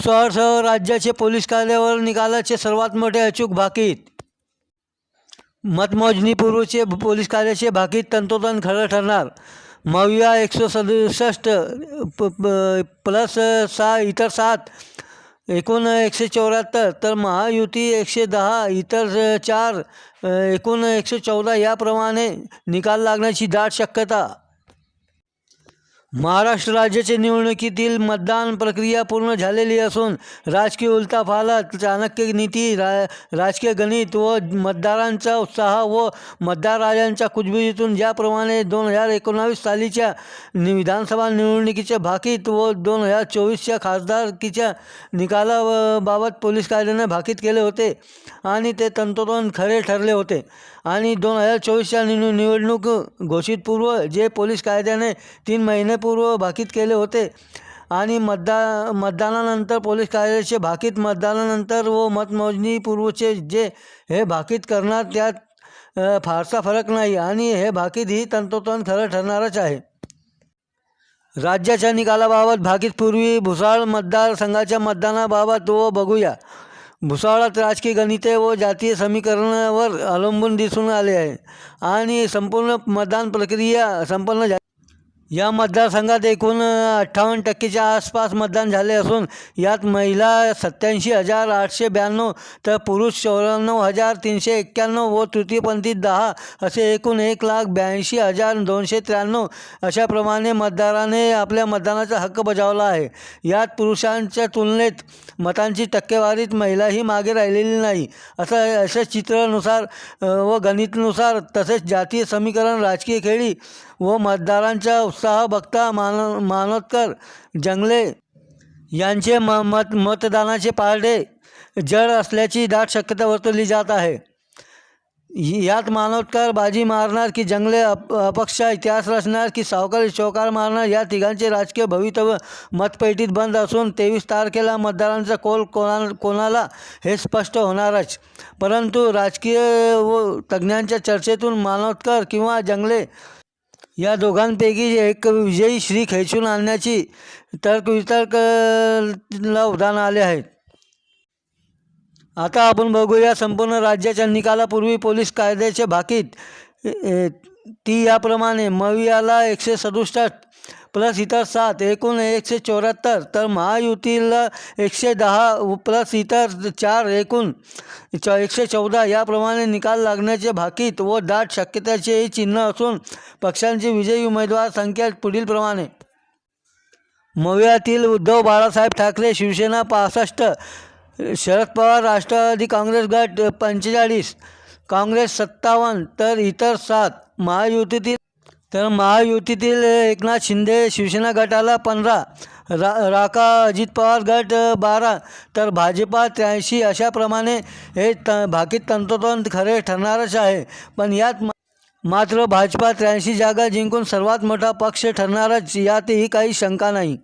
भुसावळसह राज्याचे पोलीस कायद्यावर निकालाचे सर्वात मोठे अचूक भाकीत. मतमोजणीपूर्वीचे पोलीस कायद्याचे भाकीत तंतोतंत खरं ठरणार. मविया एकशे सदुसष्ट प प- प्लस सहा इतर सात एकूण एकशे चौऱ्याहत्तर तर महायुती एकशे दहा इतर चार एकूण एकशे चौदा याप्रमाणे निकाल लागण्याची दाट शक्यता. महाराष्ट्र राज्याच्या निवडणुकीतील मतदान प्रक्रिया पूर्ण झालेली असून राजकीय उलथापालथ चाणक्य नीती रा राजकीय गणित व मतदारांचा उत्साह व मतदार राजांच्या कुजबुजीतून ज्याप्रमाणे दोन हजार एकोणावीस सालीच्या नि विधानसभा निवडणुकीच्या भाकीत व दोन हजार चोवीसच्या खासदारकीच्या निकालाबाबत पोलीस कायद्याने भाकीत केले होते आणि ते तंतोतंत खरे ठरले होते. आणि दोन हजार चोवीसच्या निव निवडणूक घोषितपूर्व जे पोलीस कायद्याने तीन महिने महिनेपूर्व भाकीत केले होते. आणि मतदा मतदानानंतर पोलीस कार्यालयाचे भाकीत मतदानानंतर व मतमोजणीपूर्वचे जे हे भाकीत करणार त्यात फारसा फरक नाही. आणि हे भाकीत ही तंतोतंत खरं ठरणारच आहे. राज्याच्या निकालाबाबत भाकीतपूर्वी भुसाळ मतदारसंघाच्या मतदानाबाबत व बघूया. भुसावळात राजकीय गणिते व जातीय समीकरणावर अवलंबून दिसून आले आहे. आणि संपूर्ण मतदान प्रक्रिया संपन्न झाली या मतदारसंघात एकूण अठ्ठावन्न टक्केच्या आसपास मतदान झाले असून यात महिला सत्याऐंशी हजार आठशे ब्याण्णव तर पुरुष चौऱ्याण्णव हजार तीनशे एक्क्याण्णव व तृतीयपंथी दहा असे एकूण एक लाख ब्याऐंशी हजार दोनशे त्र्याण्णव अशाप्रमाणे मतदाराने आपल्या मतदानाचा हक्क बजावला आहे. यात पुरुषांच्या तुलनेत मतांची टक्केवारीत महिलाही मागे राहिलेली नाही. असं अशा चित्रानुसार व गणितनुसार तसेच जातीय समीकरण राजकीय खेळी व मतदारांचा उत्साह बघता मान मानोतकर जंगले यांचे म मत मतदानाचे पारडे जड असल्याची दाट शक्यता वर्तवली जात आहे. यात मानवतकार बाजी मारणार की जंगले अप अपक्ष इतिहास रचणार की सावकारी चौकार मारणार या तिघांचे राजकीय भवितव्य मतपेटीत बंद असून तेवीस तारखेला मतदारांचा कोल कोणा कोणाला हे स्पष्ट होणारच. परंतु राजकीय व तज्ज्ञांच्या चर्चेतून मानवतकर किंवा जंगले या दोघांपैकी एक विजयी श्री खेचून आणण्याची तर्कवितर्कला उदाहरण आले आहेत आता आपण बघूया संपूर्ण राज्याच्या निकालापूर्वी पोलीस कायद्याचे भाकीत ती याप्रमाणे मवियाला एकशे सदुसष्ट प्लस इतर सात एकूण एकशे चौऱ्याहत्तर तर महायुतीला एकशे दहा प्लस इतर चार एकूण च एकशे चौदा याप्रमाणे निकाल लागण्याचे भाकीत व दाट शक्यतेचे चिन्ह असून पक्षांची विजयी उमेदवार संख्या पुढीलप्रमाणे मव्यातील उद्धव बाळासाहेब ठाकरे शिवसेना पासष्ट शरद पवार राष्ट्रवादी काँग्रेस गट पंचेचाळीस काँग्रेस सत्तावन्न तर इतर सात महायुतीतील तर महायुतीतील एकनाथ शिंदे शिवसेना गटाला पंधरा रा राका अजित पवार गट बारा तर भाजपा त्र्याऐंशी अशाप्रमाणे हे त भाकीत तंतोतंत खरे ठरणारच आहे. पण यात मात्र भाजपा त्र्याऐंशी जागा जिंकून सर्वात मोठा पक्ष ठरणारच यातही काही शंका नाही.